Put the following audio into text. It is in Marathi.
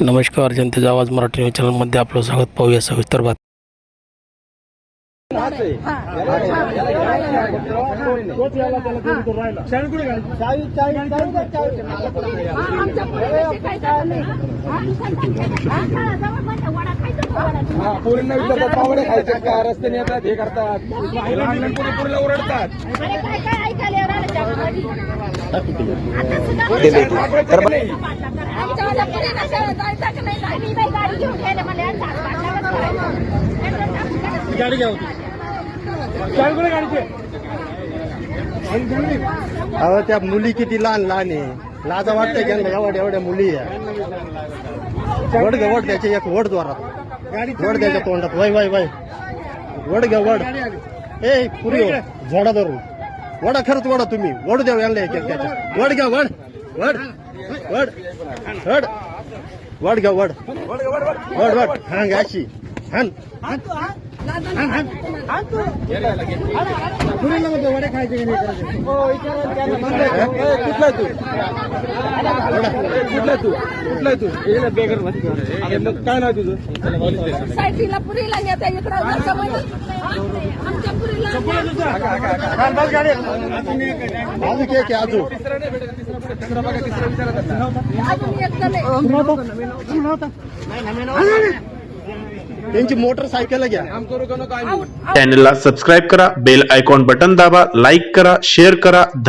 नमस्कार जनतेचा आवाज मराठी न्यूज चॅनलमध्ये आपलं स्वागत. पाहूया सविस्तर बात पोरींना विचारतात पावडे खायचे का रस्त्याने येतात हे. करतात लहान लहान पोरी पोरीला ओरडतात तर गाडी घ्या अहो त्या मुली किती लहान लहान आहे. लाजा वाटते की एवढ्या एवढ्या मुली आहे. वड घ्या वड एक वड द्वारात वड त्याच्या तोंडात. वय वय वय. वड घ्या वड. ए पुरी हो, झाडा धरून. वडा खरंच वडा तुम्ही. वड द्या यांना एक त्याच्या वड घ्या वड. वड. वड. वड. वड घ्या वड. वड वड. हा. घ्या अशी हान ए, कुठला तू कुठला तू कुठला तू बेगर मग काय नाव तुझं पुरीला इकडं आमच्या पुरीला अजून तिसरा बघा तिसरा त्यांची मोटरसायकल घ्या. चॅनलला सबस्क्राईब करा बेल आयकॉन बटन दाबा लाईक करा शेअर करा धन्यवाद.